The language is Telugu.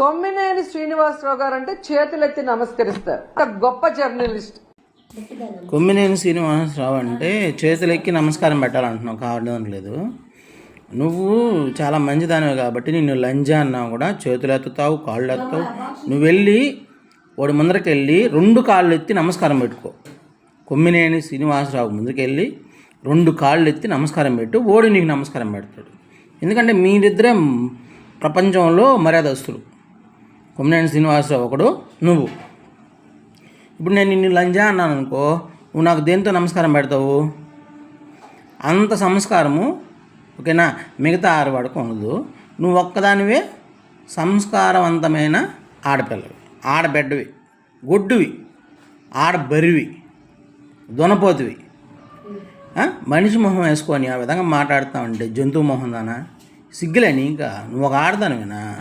కొమ్మినేని శ్రీనివాసరావు గారు అంటే చేతులెత్తి నమస్కరిస్తారు. గొప్ప జర్నలిస్ట్. కొమ్మినేని శ్రీనివాసరావు అంటే చేతులెక్కి నమస్కారం పెట్టాలంటున్నావు కావడం లేదు నువ్వు చాలా మంచిదానివి కాబట్టి నిన్ను లంజా అన్నావు కూడా చేతులు ఎత్తుతావు కాళ్ళు ఎత్తుతావు నువ్వు వెళ్ళి వాడి ముందరికి వెళ్ళి రెండు కాళ్ళు ఎత్తి నమస్కారం పెట్టుకో. కొమ్మినేని శ్రీనివాసరావు ముందుకెళ్ళి రెండు కాళ్ళు ఎత్తి నమస్కారం పెట్టు ఓడి నీకు నమస్కారం పెడతాడు. ఎందుకంటే మీరిద్దరే ప్రపంచంలో మర్యాదస్తులు. కొమ్మినేని శ్రీనివాసరావు ఒకడు నువ్వు. ఇప్పుడు నేను నిన్ను లంజా అన్నాను అనుకో నువ్వు నాకు దేంతో నమస్కారం పెడతావు? అంత సంస్కారము ఓకేనా? మిగతా ఆడవాడికి ఉండదు నువ్వు ఒక్కదానివే సంస్కారవంతమైన ఆడపిల్లవి. ఆడబిడ్డవి. గొడ్డువి. ఆడబరివి. దునపోతువి. మనిషి మొహం వేసుకొని ఆ విధంగా మాట్లాడుతావంటే జంతువు మొహం దానా? సిగ్గులేని ఇంకా. నువ్వు ఒక ఆడదానివేనా?